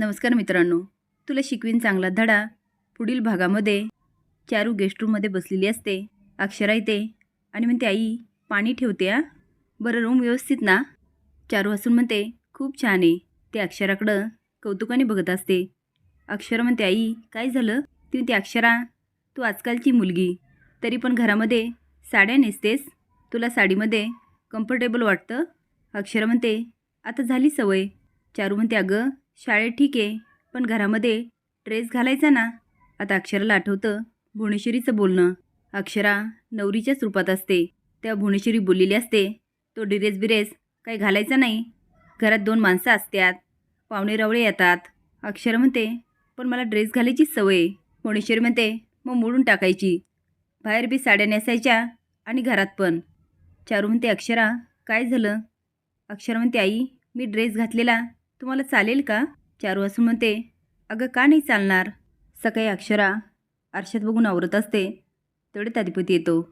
नमस्कार मित्रांनो. तुला शिकवीन चांगला धडा. पुढील भागामध्ये चारू गेस्ट रूममध्ये बसलेली असते. अक्षरा येते. आणि म्हणते आई पाणी ठेवते आ बरं रूम व्यवस्थित ना? चारू हसून म्हणते खूप छान आहे. ते अक्षराकडं कौतुकाने बघत असते. अक्षरा म्हणते आई काय झालं? ती म्हणते अक्षरा तू आजकालची मुलगी. तरी पण घरामध्ये साड्या नेसतेस? तुला साडीमध्ये कम्फर्टेबल वाटतं? अक्षरा म्हणते आता झाली सवय. चारू म्हणते अगं शाळेत ठीक आहे पण घरामध्ये ड्रेस घालायचा ना. आता अक्षराला आठवतं भुवनेश्वरीचं बोलणं. अक्षरा नवरीच्याच रूपात असते. तेव्हा भुवनेश्वरी बोललेली असते तो ड्रेस बिरेस काही घालायचा नाही. घरात दोन माणसं असतात पाहुणे रवळे येतात. अक्षर म्हणते पण मला ड्रेस घालायची सवय. भुवनेश्वरी म्हणते मग मोडून टाकायची. बाहेर बी साड्या नेसायच्या आणि घरात पण. चारू म्हणते अक्षरा काय झालं? अक्षर म्हणते आई मी ड्रेस घातलेला. तुम्हाला चालेल का? चारू असून म्हणते अगं का नाही चालणार? सकाळी अक्षरा आरशात बघून आवरत असते. तेवढे अधिपती येतो.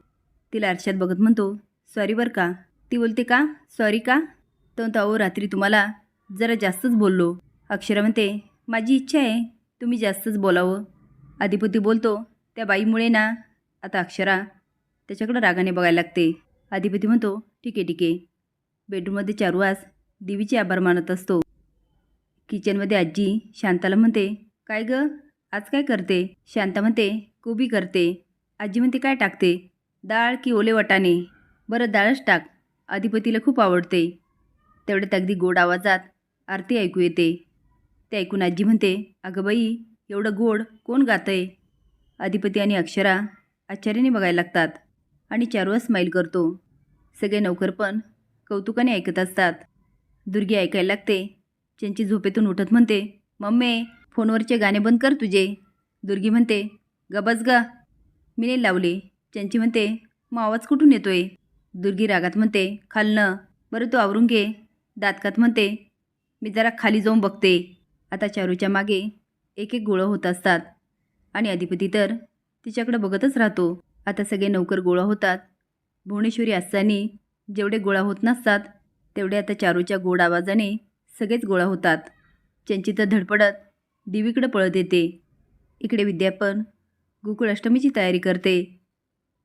तिला आरशात बघत म्हणतो सॉरी बरं का. ती बोलते का? सॉरी का? तो अहो रात्री तुम्हाला जरा जास्तच बोललो. अक्षरा म्हणते माझी इच्छा आहे तुम्ही जास्तच बोलावं. अधिपती बोलतो त्या बाईमुळे ना. आता अक्षरा त्याच्याकडं रागाने बघायला लागते. अधिपती म्हणतो ठीक आहे ठीक आहे. बेडरूममध्ये चारू आज देवीचे आभार मानत असतो. किचनमध्ये आजी शांताला म्हणते काय ग? आज काय करते? शांता म्हणते कोबी करते. आजी म्हणते काय टाकते? डाळ की ओले वाटाणे. बरं डाळच टाक. अधिपतीला खूप आवडते. तेवढ्यात अगदी गोड आवाजात आरती ऐकू येते. ते ऐकून आजी म्हणते अगं बाई एवढं गोड कोण गातंय? अधिपती आणि अक्षरा आश्चर्याने बघायला लागतात आणि चारूआ स्माईल करतो. सगळे नोकर पण कौतुकाने ऐकत असतात. दुर्गी ऐकायला लागते चंची झोपेतून उठत म्हणते मम्मे फोनवरचे गाणे बंद कर तुझे. दुर्गी म्हणते गबस ग. मी लावले. चंची म्हणते मग आवाज कुठून येतोय? दुर्गी रागात म्हणते खालनं बरं तू आवरून घे. दातकात म्हणते मी जरा खाली जाऊन बघते. आता चारूच्या मागे एक एक गोळं होत असतात. आणि अधिपती तर तिच्याकडे बघतच राहतो. आता सगळे नौकर गोळा होतात. भुवनेश्वरी असताना जेवढे गोळा होत नसतात तेवढे आता चारूच्या गोड आवाजाने सगळेच गोळा होतात. चंचिता धडपडत देवीकडे पळत येते. इकडे विद्यापन गोकुळ अष्टमीची तयारी करते.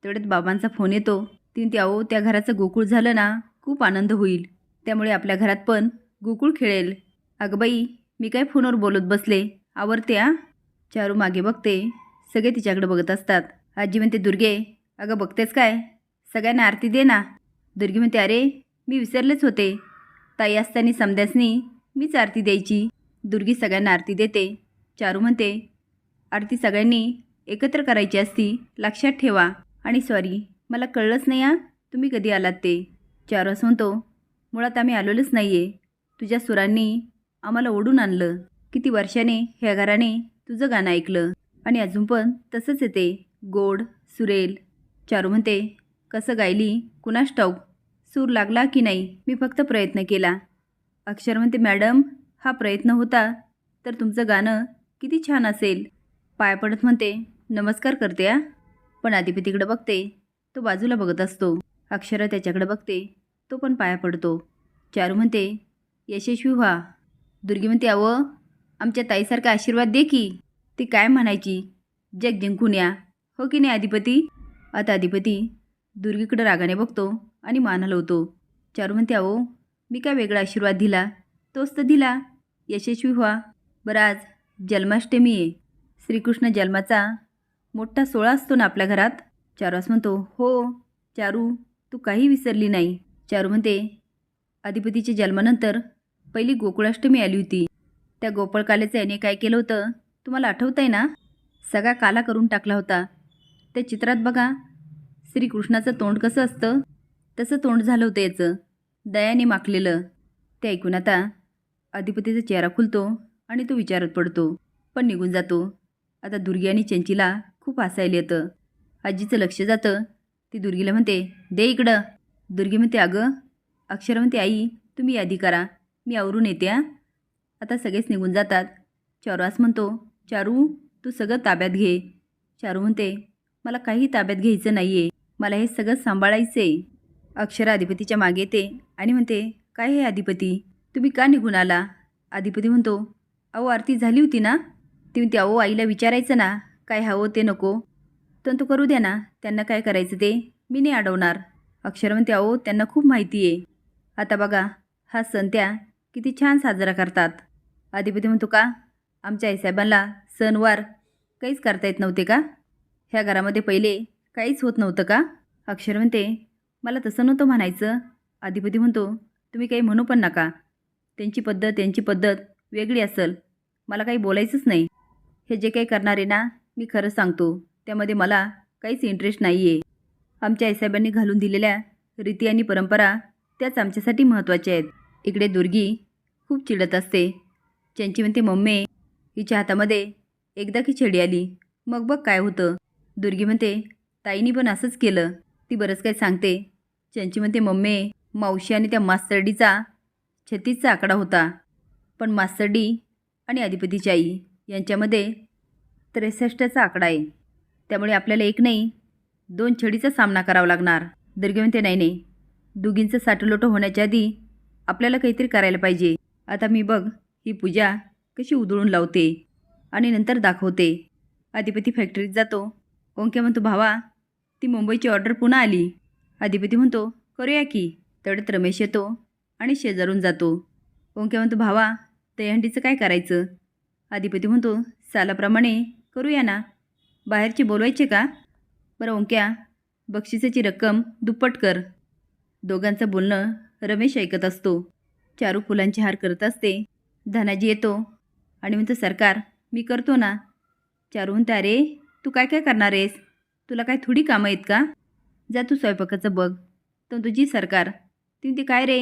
तेवढ्यात बाबांचा फोन येतो. ती ते अहो त्या घराचं गोकुळ झालं ना खूप आनंद होईल. त्यामुळे आपल्या घरात पण गोकुळ खेळेल. अगं बाई मी काय फोनवर बोलत बसले? आवरते आ चारू मागे बघते. सगळे तिच्याकडे बघत असतात. आजी म्हणते दुर्गे अगं बघतेस काय? सगळ्यांना आरती दे ना. दुर्गे म्हणते अरे मी विसरलेच होते. ताई असताना समद्यासनी मीच आरती द्यायची. दुर्गी सगळ्यांना आरती देते. चारू म्हणते आरती सगळ्यांनी एकत्र करायची असती लक्षात ठेवा. आणि सॉरी मला कळलंच नाही आ तुम्ही कधी आलात ते. चारू असं म्हणतो मुळात आम्ही आलेलोच नाही आहे तुझ्या सुरांनी आम्हाला ओढून आणलं. किती वर्षाने ह्या घराने तुझं गाणं ऐकलं. आणि अजून पण तसंच येते. गोड सुरेल. चारू म्हणते कसं गायली? कुणास ठाऊक? सूर लागला की नाही मी फक्त प्रयत्न केला. अक्षर म्हणते मॅडम हा प्रयत्न होता तर तुमचं गाणं किती छान असेल. पाय पडत म्हणते नमस्कार करते आ. पण अधिपतीकडे बघते तो बाजूला बघत असतो. अक्षरा त्याच्याकडे बघते तो पण पाया पडतो. चारू म्हणते यशस्वी व्हा. दुर्गी म्हणते अवं आमच्या ताईसारखा आशीर्वाद दे की. ती काय म्हणायची? जग जिंकून या. हो की नाही अधिपती आता अधिपती दुर्गीकडं रागाने बघतो आणि मान हलवतो चारू म्हणते अहो मी काय वेगळा आशीर्वाद दिला? तोच तर दिला. यशस्वी व्हा. बरं आज जन्माष्टमी आहे. श्रीकृष्ण जन्माचा मोठा सोहळा असतो ना आपल्या घरात? चारूस म्हणतो हो चारू तू काही विसरली नाही. चारू म्हणते अधिपतीच्या जन्मानंतर पहिली गोकुळाष्टमी आली होती. त्या गोपाळकालेचं याने काय केलं होतं? तुम्हाला आठवतं आहे ना? सगळा काला करून टाकला होता. त्या चित्रात बघा श्रीकृष्णाचं तोंड कसं असतं? तसं तोंड झालं होतं याचं. दयाने माखलेलं. ते ऐकून आता अधिपतीचा चेहरा खुलतो आणि तो विचारत पडतो. पण निघून जातो. आता दुर्गी आणि चंचीला खूप हसायला येतं. आजीचं लक्ष जातं. ती दुर्गीला म्हणते दे इकडं. दुर्गी म्हणते अगं. अक्षर म्हणते आई तुम्ही यादी करा. मी आवरून येते आ आता सगळेच निघून जातात. चारूस म्हणतो चारू तू सगळं ताब्यात घे. चारू म्हणते मला काही ताब्यात घ्यायचं नाही आहे मला हे सगळं सांभाळायचं आहे अक्षरा अधिपतीच्या मागे येते आणि म्हणते काय हे अधिपती? तुम्ही का निघून आला? अधिपती म्हणतो अहो आरती झाली होती ना. ती म्हणते अहो आईला विचारायचं ना काय हवं ते नको. तर तो करू द्या ना त्यांना काय करायचं ते? मी नाही अडवणार. अक्षर म्हणते अहो त्यांना खूप माहिती आहे. आता बघा हा सण त्या किती छान साजरा करतात. अधिपती म्हणतो का? आमच्या आईसाहेबांना सणवार काहीच करता येत नव्हते का? ह्या घरामध्ये पहिले काहीच होत नव्हतं का? अक्षर म्हणते मला तसं नव्हतं म्हणायचं. अधिपती म्हणतो तुम्ही काही म्हणू पण नका. त्यांची पद्धत त्यांची पद्धत वेगळी असेल. मला काही बोलायचंच नाही. हे जे काही करणार आहे ना मी खरं सांगतो. त्यामध्ये मला काहीच इंटरेस्ट नाही आहे आमच्या आईसाहेबांनी घालून दिलेल्या रीती आणि परंपरा त्याच आमच्यासाठी महत्त्वाच्या आहेत. इकडे दुर्गी खूप चिडत असते. त्यांची म्हणते मम्मी हिच्या हातामध्ये एकदा की छेडी आली. मग बघ काय होतं. दुर्गी म्हणते ताईनी पण असंच केलं. ती बरंच काय सांगते. त्यांची म्हणते मम्मी मावशी आणि त्या मास्तरडीचा छत्तीसचा आकडा होता. पण मास्तरडी आणि अधिपतीची आई यांच्यामध्ये त्रेसष्टचा आकडा आहे. त्यामुळे आपल्याला एक नाही दोन छडीचा सामना करावा लागणार. दुर्गे म्हणते नाही नाही. दुगींचं साठलोटं होण्याच्या आधी आपल्याला काहीतरी करायला पाहिजे. आता मी बघ ही पूजा कशी उधळून लावते आणि नंतर दाखवते. अधिपती फॅक्टरीत जातो. ओंक्या म्हणतो भावा ती मुंबईची ऑर्डर पुन्हा आली. अधिपती म्हणतो करूया की. तेवढ्यात रमेश येतो आणि शेजारून जातो. ओंक्या म्हणतो भावा दहीहंडीचं काय करायचं? अधिपती म्हणतो सालाप्रमाणे करूया ना. बाहेरचे बोलवायचे का? बरं ओंक्या बक्षिसाची रक्कम दुप्पट कर. दोघांचं बोलणं रमेश ऐकत असतो. चारू फुलांचे हार करत असते. धनाजी येतो आणि म्हणतो सरकार मी करतो ना. चारू म्हणता अरे तू काय काय करणार आहेस? तुला काय थोडी कामं आहेत का? जा तू स्वयंपाकाचं बघ. तर तुझी सरकार. ती ते काय रे?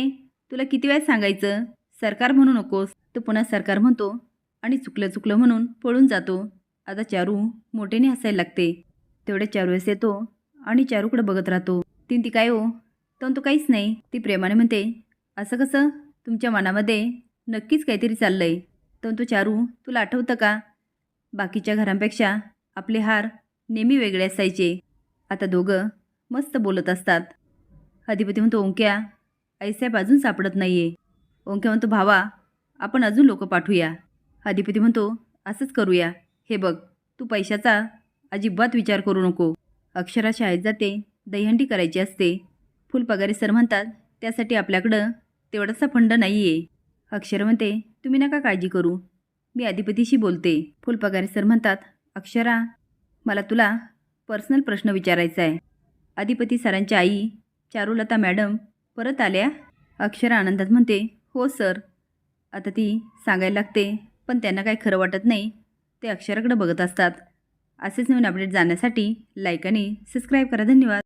तुला किती वेळा सांगायचं? सरकार म्हणू नकोस. तो पुन्हा सरकार म्हणतो आणि चुकलं चुकलं म्हणून पळून जातो. आता चारू मोठ्याने हसायला लागते. तेवढे चारू वेळेस येतो आणि चारूकडे बघत राहतो. तीन ती काय हो? तर तो काहीच नाही. ती प्रेमाने म्हणते असं कसं? तुमच्या मनामध्ये नक्कीच काहीतरी चाललं आहे तर तो चारू तुला आठवतं का? बाकीच्या घरांपेक्षा आपले हार नेहमी वेगळे असायचे. आता दोघं मस्त बोलत असतात. अधिपती म्हणतो ओंक्या आईसाहेब अजून सापडत नाही आहे ओंक्या म्हणतो भावा आपण अजून लोक पाठवूया अधिपती म्हणतो असंच करूया. हे बघ तू पैशाचा अजिबात विचार करू नको. अक्षरा शाळेत जाते दहीहंडी करायची असते. फुलपगारी सर म्हणतात त्यासाठी आपल्याकडं तेवढासा फंड नाही आहे अक्षर म्हणते तुम्ही नका काळजी करू. मी अधिपतीशी बोलते. फुलपगारी सर म्हणतात अक्षरा मला तुला पर्सनल प्रश्न विचारायचा आहे. अधिपती सरांच्या आई चारुलता मॅडम परत आल्या? अक्षरा आनंदात म्हणते हो सर. आता ती सांगायला लागते पण त्यांना काही खरं वाटत नाही. ते अक्षराकडे बघत असतात. असेच नवीन अपडेट जाण्यासाठी लाईक आणि सबस्क्राईब करा. धन्यवाद.